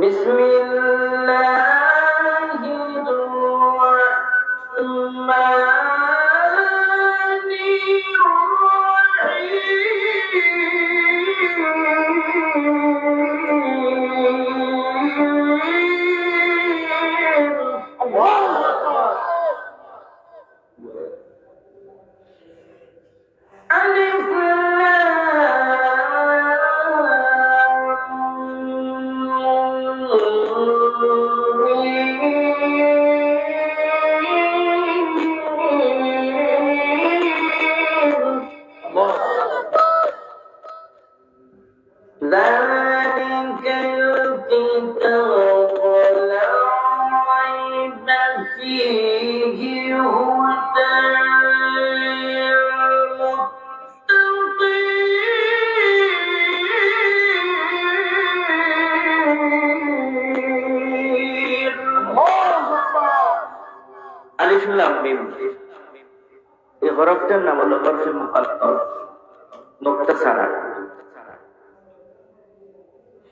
بسم الله আলিফ লাম মিম এই হরফটার নাম হলো হরফে মুকাদ্দার নোক্তা ছাড়া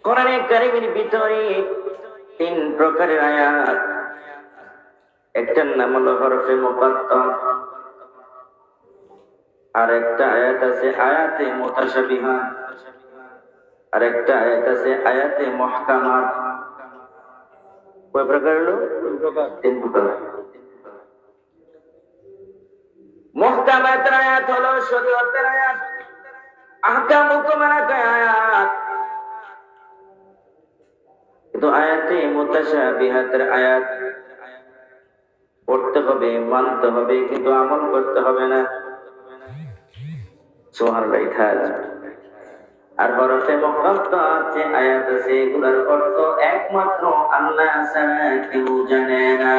কোরআনে কারিমের ভিতরে তিন প্রকারের আয়াত। একটার নাম হলো হরফে মুকাদ্দার আর একটা আয়াত আছে আয়াতে মুতাশাবিহা। আর একটা আয়াত আছে আয়াতে মুহকামাত কয় প্রকার হলো? তিন প্রকার। মুহকামাতের আয়াত হলো শরীয়তের আয়াত। আহকাম হুকুমানাত আয়াত। কিন্তু আয়াতে মুতাশাবিহাতের আয়াত পড়তে হবে মানতে হবে কিন্তু আমল করতে হবে না। সোহান রাইথাজ আর হরফে মুকাদ্দা আছে আয়াত আছে এগুলোর অর্থ একমাত্র আল্লাহ ছাড়া কেউ জানে না।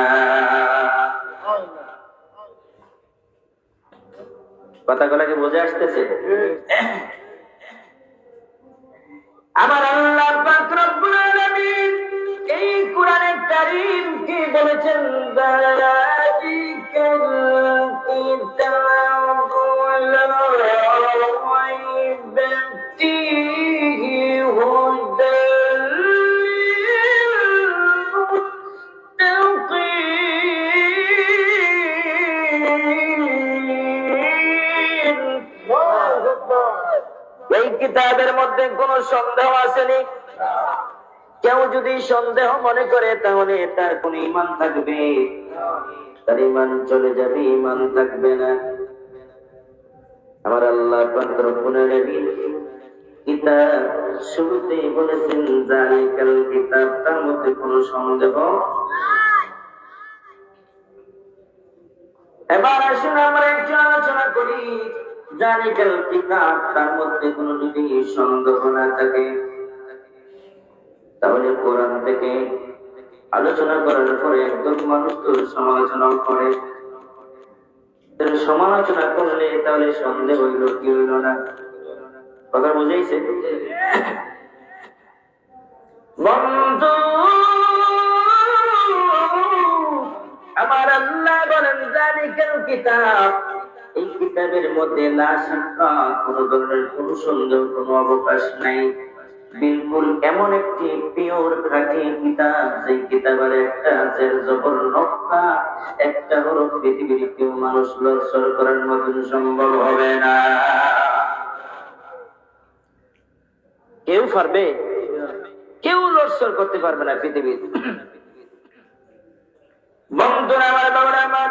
কথাগুলো কি বুঝে আসতেছে? আমার আল্লাহ বলেছেন এই কিতাবের মধ্যে কোনো সন্দেহ আসেনি। কেউ যদি সন্দেহ মনে করে, তাহলে তার কোন ইমান থাকবে। তার ইমান চলে যাবে ইমান থাকবে না। আমার আল্লাহ পাত্র পুনরাবি কিতাব শুরুতে বলেছেন জালিকাল কিতাব তার মধ্যে কোনো সন্দেহ এবার আসুন আমরা একটু আলোচনা করি জালিকাল কিতাব তার মধ্যে কোনো যদি সন্দেহ না থাকে। তাহলে কোরআন থেকে আলোচনা করার পরে একদম মানুষ তো সমালোচনা করে। সমালোচনা করলে তাহলে সন্দেহ হইল, কি হইল না? কথা বুঝাইছে? বন্ধু, আমার আল্লাহ বলেন, জালিকাল কিতাব। এই কিতাবের মধ্যে না কোন ধরনের কোন সন্দেহ, কোন অবকাশ নাই। বিলকুল এমন একটি পিওর খাঁটি কিতাব যে কিতাবের একটা জের জবর নক্কা একটা হলো পৃথিবীর কেউ মানুষ লড়সড় করার মতন সম্ভব হবে না। কেউ পারবে? কেউ লড়সড় করতে পারবে না পৃথিবীর। বন্ধুরা, আমার বাবারা, আমার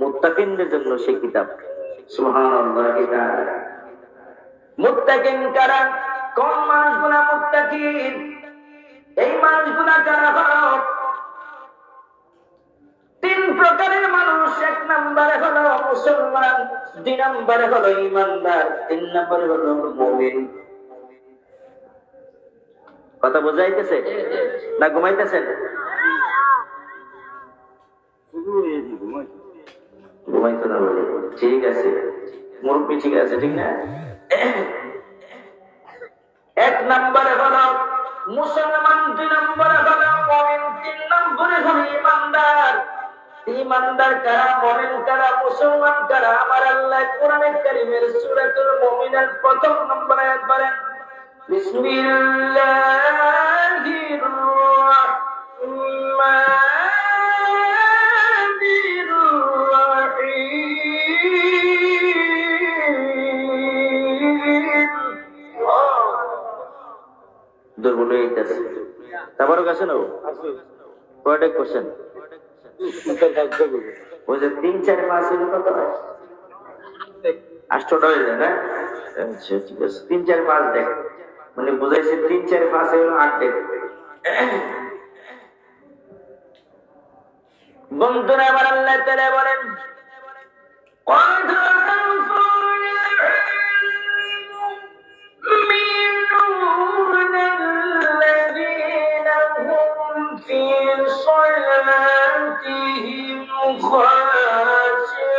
মুত্তাকিনদের জন্য সেই কিতাব। এই তিন প্রকারের মানুষ দুই নম্বরে হলো ইমানদার, তিন নম্বরে হলো মুমিন। কথা বোঝাইতেছে না ঘুমাইতেছেন? ঘুমাইতো না বলে। ঠিক আছে। মুরব্বী ঠিক আছে, ঠিক না? এক নম্বরে হলো, মুসলমান দুই নম্বরে হলো, মমিন তিন নম্বরে হলো ইমানদার। ইমানদার কারা, মমিন কারা, মুসলমান কারা? আমার আল্লাহ কোরআনের কারিমের সূরাতুল মুমিনের প্রথম নম্বর আয়াত বলেন, বিসমিল্লাহির রাহমানির দুর্বল হয়ে যেতেছে তারপরও গেছে না কোশ্চেন ওই যে তিন চার পাঁচ হলে কত হয়? আষ্টটা হয়ে যায় না? আচ্ছা ঠিক আছে। তিন চার পাঁচ দেখ। মানে বোঝাইছে তিন চার পাঁচ হলো আট দেখ। বন্ধুরা আমার আল্লাহ তাআলা বলেন صلاتهم خاشعون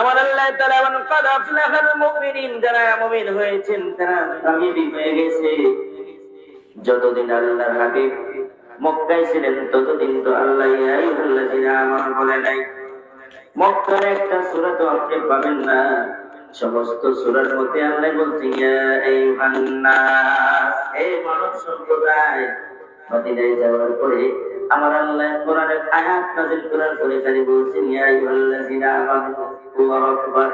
আমার আল্লাহ তাআলা বলেন قد أفلح المؤمنين যারা মুমিন হয়েছেন তারা কামিয়াবি হয়ে গেছে যতদিন আল্লাহর হাবিব মক্কায় ছিলেন ততদিন তো আল্লাহ ইয়া আইয়ুহাল্লাযীনা আমানু বলে নাই মক্কার একটা সূরা তো আপনি পাবেন না সমস্ত সূরার মধ্যে আল্লাহ বলছেন আইয়ুহান মানব সম্প্রদায়, মদিনায় যাওয়ার পরে আমার আল্লাহ কোরআনের নাযিল করার পরে বলছেন আমানু আকবার।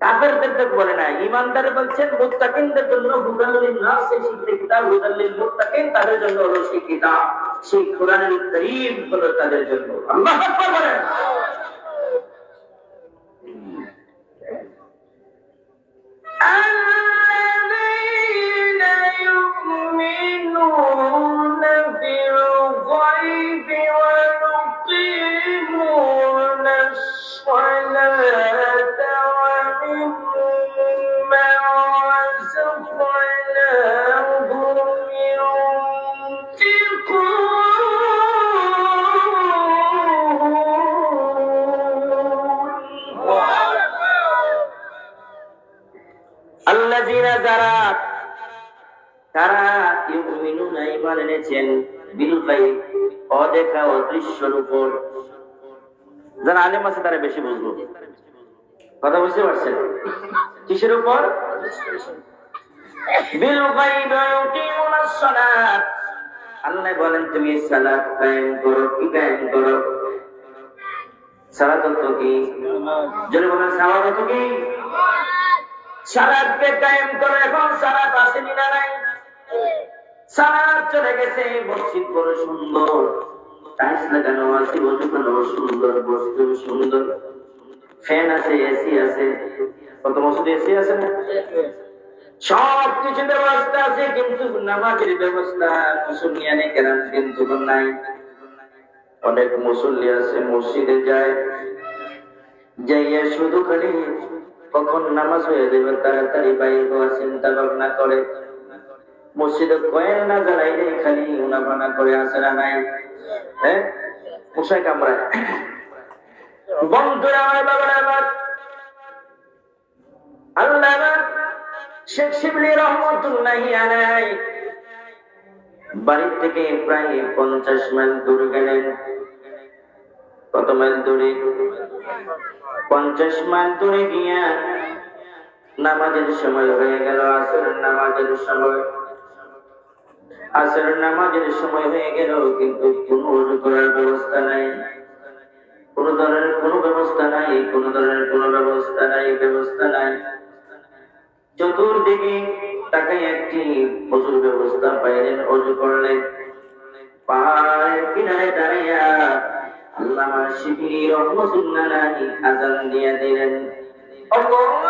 কাফেরদের বলে না ইমানদার বলছেন, মুত্তাকিনদের জন্য হুদাল্লিল নাস হুদাল্লিল মুত্তাকিন তাদের জন্য হলো কিতাব সেই কোরআনুল কারীম হলো তাদের জন্য। আল্লাহু আকবার Ah! এনেছেন অদেখা অদৃশ্যর উপর। যারা আলেম আছে, তারা বেশি বুঝব। কথা বুঝতে পারছেন? কিসের উপর? আল্লাহ বলেন, তুমি সালাত কায়েম করো, কি কায়েম করো? সালাত তো কি? যদি বলেন, সালাত তো কি? কায়েম করে, এখন সালাদ আসেনি না নাই? চলে গেছে মসজিদ, বড় সুন্দর। লাগানো আছে সুন্দর, বস্তু সুন্দর। ফ্যান আছে এসি আছে। কত এসি আছে না? সব কিছু ব্যবস্থা আছে, কিন্তু নামাজের ব্যবস্থা কিন্তু নাই। অনেক মুসল্লি আছে, মসজিদে যায়, যাইয়া শুধু খালি কখন নামাজ হয়ে দেবে তাড়াতাড়ি বাইরে হওয়ার চিন্তা ভাবনা করে। মসজিদে কয়েন না জ্বালাইলে খালি উনাফানা করে আসে না নাই? হ্যাঁ মশাই কামড়ায় বন্ধুরা আমার বাবার আমার। আল্লাহ শেখ শিবলি আলাই বাড়ির থেকে প্রায় পঞ্চাশ মাইল দূরে গেলেন। কত মাইল দূরে? পঞ্চাশ মাইল দূরে গিয়া নামাজের সময় হয়ে গেল, আসরের নামাজের সময়। আসরের নামাজের সময় হয়ে গেল, কিন্তু কোন উজু করার ব্যবস্থা নাই। কোন ধরনের কোন ব্যবস্থা নাই, কোন ধরনের কোন ব্যবস্থা নাই ব্যবস্থা নাই। চতুর্দিকে তাকে একটি প্রচুর ব্যবস্থা পাইলেন, অজু করলেন। পাহাড়ের কিনারে দাঁড়াইয়া আল্লামা শিবিরি রহমতুল্লাহ আজান দিয়ে দিলেন। আল্লাহু।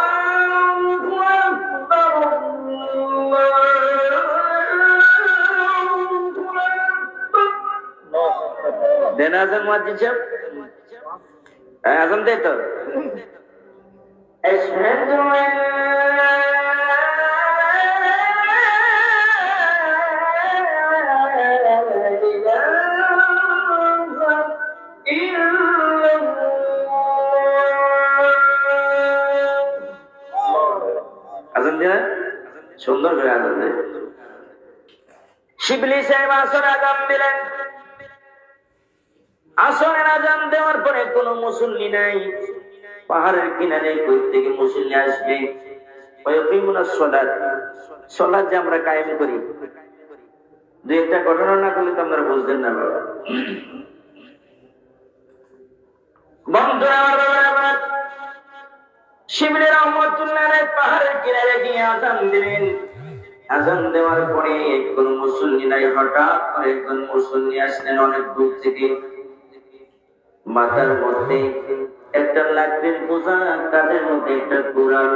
দেন আজম মুয়াজ্জিন সাহেব। আজম দে তো। আশহাদু আল্লা সুন্দর করে আনন্দ শিবলি সাহেব আসর আগাম দিলেন। আসরের আজান দেওয়ার পরে কোনো মুসল্লি নাই। পাহাড়ের কিনারে কই থেকে মুসল্লি আসবে। গিয়ে আজান দিলেন। দেওয়ার পরে কোন মুসল্লি নাই। হঠাৎ একজন মুসল্লি আসলেন অনেক দূর থেকে। মাথার মধ্যে একটা লাকড়ির বোঝা তাদের মধ্যে একটা কোরআন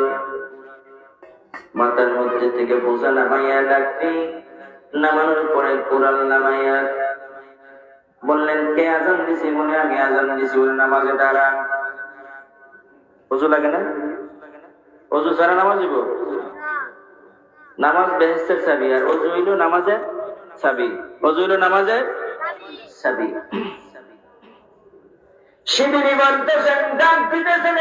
মাথার মধ্যে থেকে বোঝা নামাইয়া লাকড়ি নামানোর পরে কোরআন নামাইয়া বললেন, কে আজান দিছি? মনে আমি আজান দিছি। বলে, নামাজে দাঁড়া। অজু লাগে না? অজু ছাড়া নামাজ দিব নামাজ বেহেস্তের চাবি, আর অজু হইল নামাজের চাবি। অজু হইল নামাজের চাবি। শিবিরি বলতেছেন ডাক দিতেছেন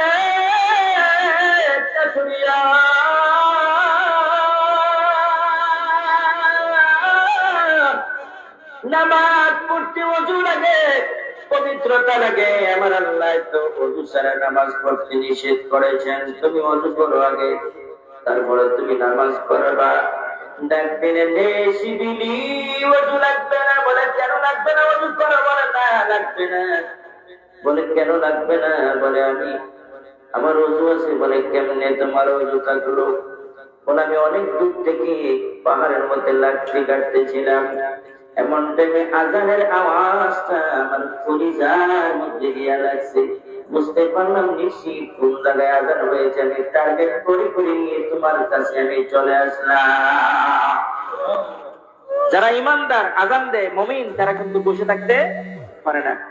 নামাজ, পড়তে অজু লাগে, পবিত্রতা লাগে। আমার আল্লাহ তো অজু ছাড়া নামাজ পড়তে নিষেধ করেছেন। তুমি অজু করো আগে, তারপরে তুমি নামাজ পড়বা। ডাকবেন নে শিবিলি অজু লাগবে না, বলে কেন লাগবে না? অজু করো, বলে না, লাগবে না। বলে, কেন লাগবে না? বলে, আমি, আমার অজু আছে। বলে, কেমনে তোমার অজু থাকল বলে, আমি অনেক দূর থেকে পাহাড়ের মধ্যে লাকড়ি কাটতেছিলাম। এমন টাইমে আজানের আওয়াজটা আমার কলিজার মধ্যে গিয়া লাগছে। বুঝতে পারলাম নিশ্চিত কোন জায়গায় আজান হয়েছে। আমি টার্গেট করে করে নিয়ে তোমার কাছে আমি চলে আসলাম। যারা ইমানদার, আজান দেয়, মমিন, তারা কিন্তু বসে থাকতে পারে না।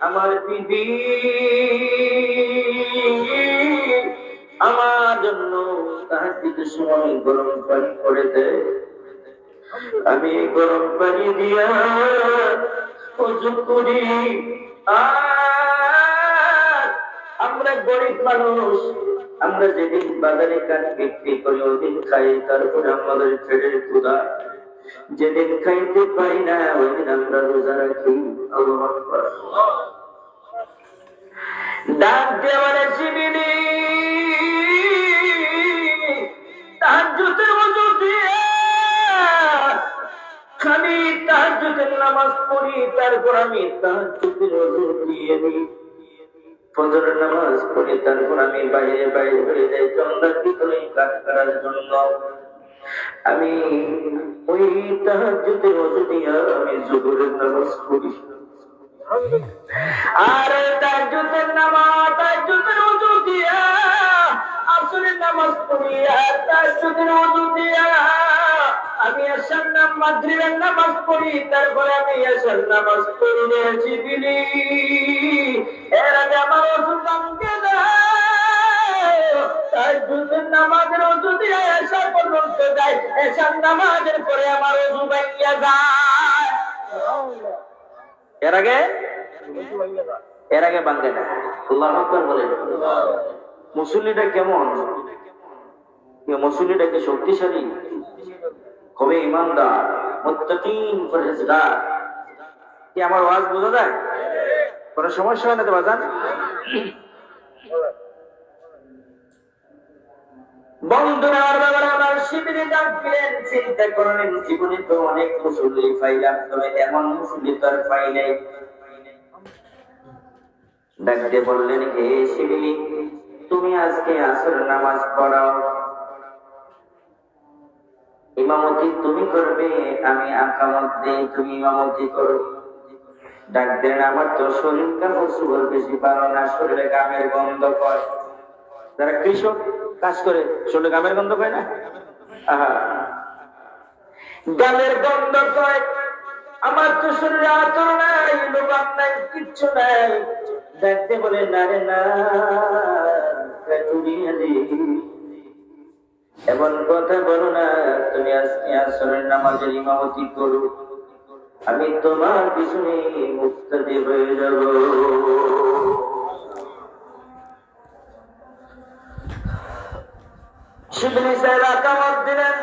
আমার বিবি আমার জন্য তাহার দিকে সময় গরম পানি করে দেয় আমি গরম পানি দিয়া করি। আমরা গরিব মানুষ, আমরা যেদিন বাজারে কাঠ বিক্রি করি, ওদিন খাই, তারপরে আমাদের পেটের ক্ষুদা যেদিন খাইতে পারি না, ওইদিন আমরা রোজা রাখি। ডাক দেওয়ারে শিবিলি তাহাজ্জুদের ওযু দিয়ে খালি তাহাজ্জুদের নামাজ পড়ি, তারপর আমি তাহাজ্জুদের ওযু দিয়ে নিই ফজরের নামাজ পড়ি, তারপর আমি বাইরে বাইরে হয়ে যাই চন্দ্রার ভিতরে কাজ করার জন্য। আমি ওই তাহাজ্জুদের ওযু দিয়া আমি জোহরের নামাজ পড়ি। আর তাহাজ্জুদের নামাজ তাহাজ্জুদের ওযু দিয়া আসরের নামাজ পড়ি আর তাহাজ্জুদের ওযু দিয়া, আমি আসার নাম মাগরিবের নামাজ পড়ি, তারপরে আমি আসার নামাজ পড়ি নিয়েছি বিলি এর আগে আমার ওষুধ নামাজের এসা পর্যন্ত এসার নামাজের পরে আমার ভাঙ্গিয়া যায়। এর আগে? এর আগে বাঙ্গে না। মুসল্লিটা কেমন? এ মুসল্লিটা কি শক্তিশালী? হবে ইমানদার, মুত্তাকিন, পরহেজগার। কি আমার ওয়াজ বোঝা যায়? কোন সমস্যা হয় না তো বাজান বন্ধুরা আর বাবারা আমার শিবিরে ডাকলেন চিন্তা করলেন জীবনে তো অনেক মুসল্লি পাইলাম, তবে এমন মুসল্লি তো আর পাই নাই। ডাক বললেন, হে শিবলি তুমি আজকে আসর নামাজ পড়াও। ইমামতি তুমি করবে, আমি আকামত দেই তুমি ইমামতি করো। ডাক দেন আমার তো শরীর কাপড় বেশি পারো না, শরীরে গামের গন্ধ করে যারা কৃষক কাজ করে, শরীরে গামের গন্ধ পায় না? গামের গন্ধ কয় আমার তো শরীরে আতর নাই লোবাব নাই, কিচ্ছু নাই। দেখতে বলে, না রে, না এমন কথা বলো না, তুমি আজকে আসরের নামাজের ইমামতি করো। আমি তোমার পিছনে মুক্তি হয়ে যাব। শিবলি সাহেব আকামত দিলেন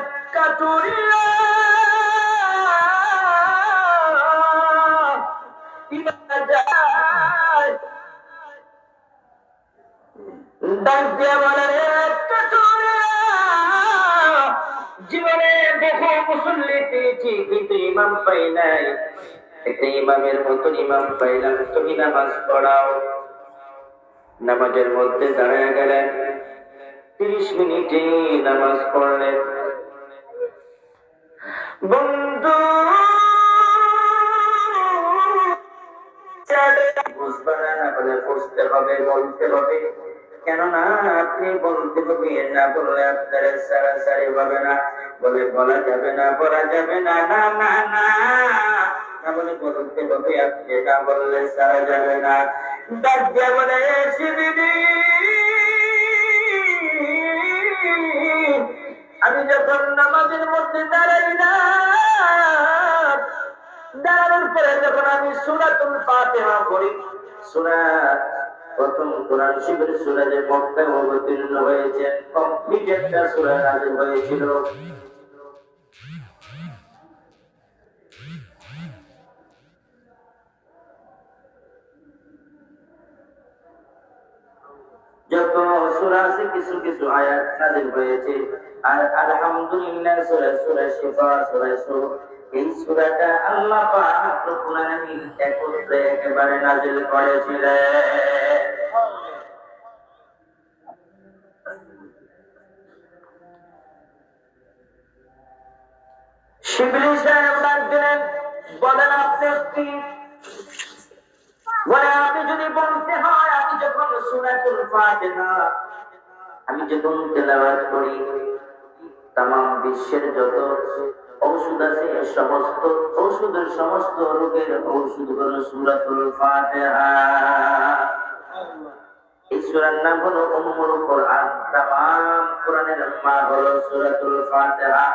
জীবনে বহু মুসল্লি পেয়েছি, কিন্তু ইমাম পাই নাই। একটা ইমামের মতন ইমাম পাইলাম, তুমি নামাজ পড়াও। নামাজের মধ্যে দাঁড়ায় গেলেন। তিরিশ মিনিটে নামাজ পড়লেন বন্ধু বুঝতে হবে, বলতে হবে। কেননা আপনি বলতে হবে না আপনার হবে না। বলে বলা যাবে না, বলা যাবে না না না না। না বলে বলতে হবে, আপনি না বললে সারা যাবে না। বলে শিবিরি আমি যখন নামাজের মধ্যে দাঁড়াই না দাঁড়ানোর পরে যখন আমি সুরাতুল ফাতিহা পড়ি, সুরা প্রথম কোরআন শিবের সুরা যে মক্কায় অবতীর্ণ হয়েছে, কমপ্লিট একটা হয়েছিল। কিছু আয়াত নাযিল হয়েছে। আর আলহামদুলিল্লাহ সূরা সূরা শিফা, সূরা এই সূরাটা আল্লাহ পাক রব্বুল একত্রে একেবারে নাযিল করেছিলেন। শিবলি সাহেব ডাক বলেন আপনি বলে আমি যদি বলতে হয়, আমি যখন সুরাতুল ফাতিহা আমি যখন তেলাওয়াত করি তাম বিশ্বের যত ঔষধ আছে সমস্ত ঔষধের সমস্ত রোগের ঔষধ হলো সুরাতুল ফাতিহা। এই সূরার নাম হলো উম্মুল কোরআন। তাম কোরআনের মা হলো সূরাতুল ফাতিহা।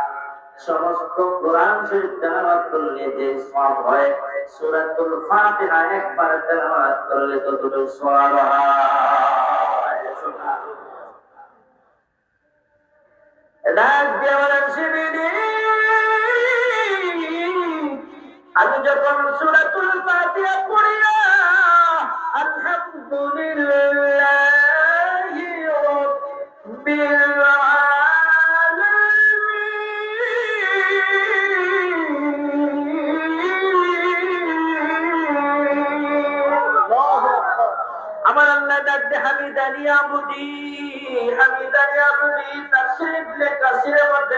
সমস্ত কোরআন শরীফ তেলাওয়াত করলে যে সওয়াব হয়, সূরাতুল ফাতিহা একবার তেলাওয়াত করলে ততটুকু সওয়াব হয়। ডাক দিয়ে বলেন শিবিরি আমি যখন সূরাতুল ফাতিহা পড়িয়া আলহামদুলিল্লাহি রাব্বিল আমার আল্লাহ ডাকতে হামিদানি আবুদি হামিদানি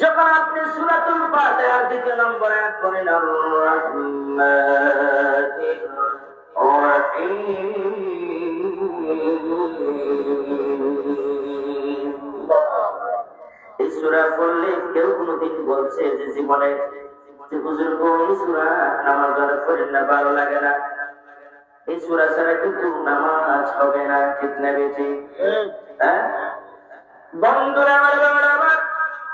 যখন আপনি সুরাতুল ফাতিহার দ্বিতীয় নম্বরে করেন পড়লে কেউ কোনোদিন বলছে যে জীবনে না, ভালো লাগে না। এই সূরা ছাড়া কিন্তু নামাজ না, ঠিক না হ্যাঁ? বন্ধুরা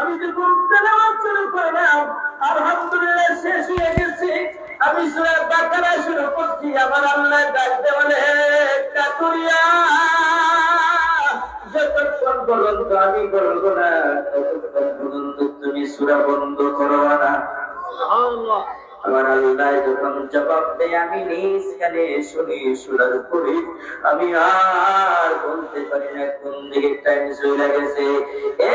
আমি যখন তেলাওয়াত শুরু করলাম আলহামদুলিল্লাহ শেষ হয়ে গেছে। আমি সূরা বাকারা শুরু করছি আমার আল্লাহ ডাকতে বলে যতক্ষণ পর্যন্ত আমি বলব না ততক্ষণ পর্যন্ত তুমি সূরা বন্ধ করো না। আমার আল্লাহ যখন জবাব দেয় আমি নিজ কানে শুনি শোনার পরে আমি আর বলতে পারি না কোন দিকে টাইম চলে গেছে। এ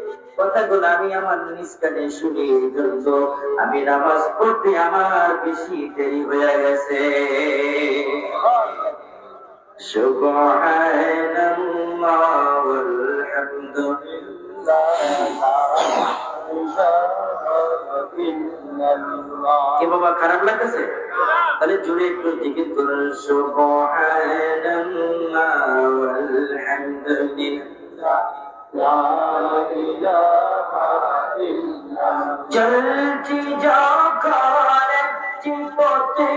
কথাগুলো আমি আমার নিষ্কানে শুনি জন্য আমি নামাজ পড়তে আমার বেশি দেরি হয়ে গেছে। কি বাবা খারাপ লাগতেছে? তাহলে জুড়ে একটু জিকির করুন সুবহানাল্লাহ হ্যাঁ চলছি যখন একটি পথে,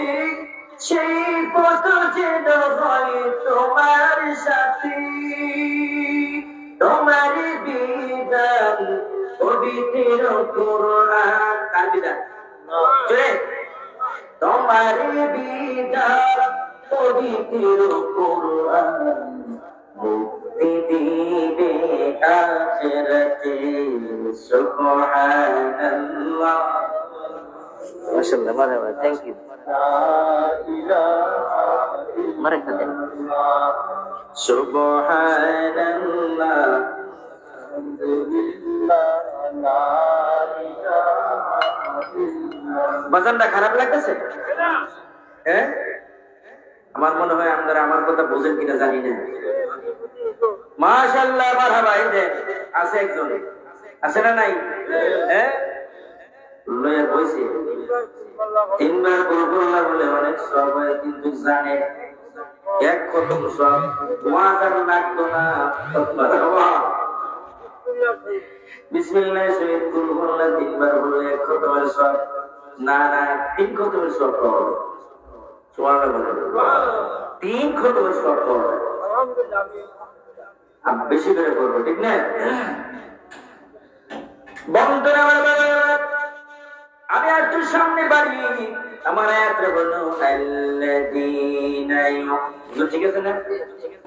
সেই পথ যেন হয় তোমার সাথে। তোমার বিধান, পবিত্র কোরআন। কার চলে। তোমার বিধান, পবিত্র কোরআন। মুক্তি দিবে আখিরাতে সুবহানাল্লাহ। মাশাআল্লাহ মারহাবা থ্যাংক ইউ মারেকা দেন। সুবহানাল্লাহ। বাজানটা খারাপ লাগতেছে? হ্যাঁ? আমার মনে হয় আপনারা আমার কথা বোঝেন কিনা জানি না। মাশাআল্লাহ, মারহাবা, এই যে আছে একজন। আছে না নাই? হ্যাঁ তিনবার বলে অনেক সবাই কিন্তু জানে। এক খতম সব ওয়াজ আর লাগতো না। বিসমিল্লাহ তিনবার বলে এক খতমের সব না না, তিন খতমের সব তিন খতমের সব বেশি করে করব, ঠিক না? বন্ধুরা আমি একটু সামনে বাড়ি। আমার একটা ঠিক আছে না?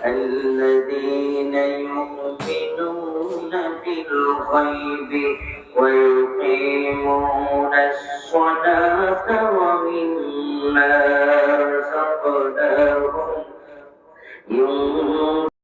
আল্লাযীনা ইউমিনুনা বিল ويقيمون الصلاة ومما رزقناهم ينفقون